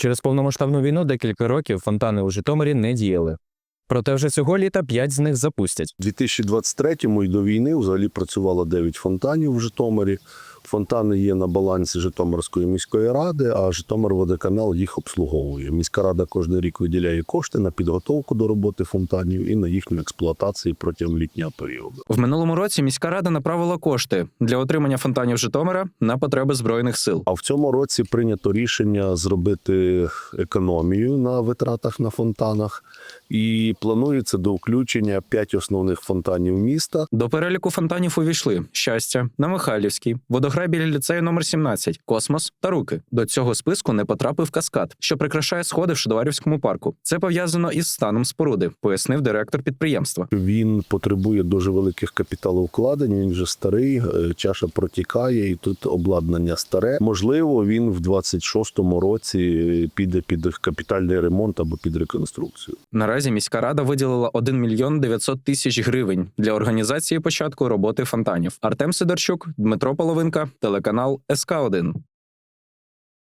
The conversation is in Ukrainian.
Через повномасштабну війну декілька років фонтани у Житомирі не діяли. Проте вже цього літа п'ять з них запустять. У 2023-му і до війни взагалі працювало 9 фонтанів в Житомирі. Фонтани є на балансі Житомирської міської ради, а Житомирводоканал їх обслуговує. Міська рада кожен рік виділяє кошти на підготовку до роботи фонтанів і на їхню експлуатацію протягом літнього періоду. В минулому році міська рада направила кошти для отримання фонтанів Житомира на потреби збройних сил. А в цьому році прийнято рішення зробити економію на витратах на фонтанах, і планується до включення 5 основних фонтанів міста. До переліку фонтанів увійшли щастя на Михайлівській, водограй біля ліцею номер 17, космос та руки. До цього списку не потрапив каскад, що прикрашає сходи в Шедоварівському парку. Це пов'язано із станом споруди, пояснив директор підприємства. Він потребує дуже великих капіталовкладень. Він вже старий, е, чаша протікає, і тут обладнання старе. Можливо, він в 26-му році піде під капітальний ремонт або під реконструкцію. Наразі міська рада виділила 1 мільйон 900 тисяч гривень для організації початку роботи фонтанів. Артем Сидорчук, Дмитро Половинка, телеканал СК 1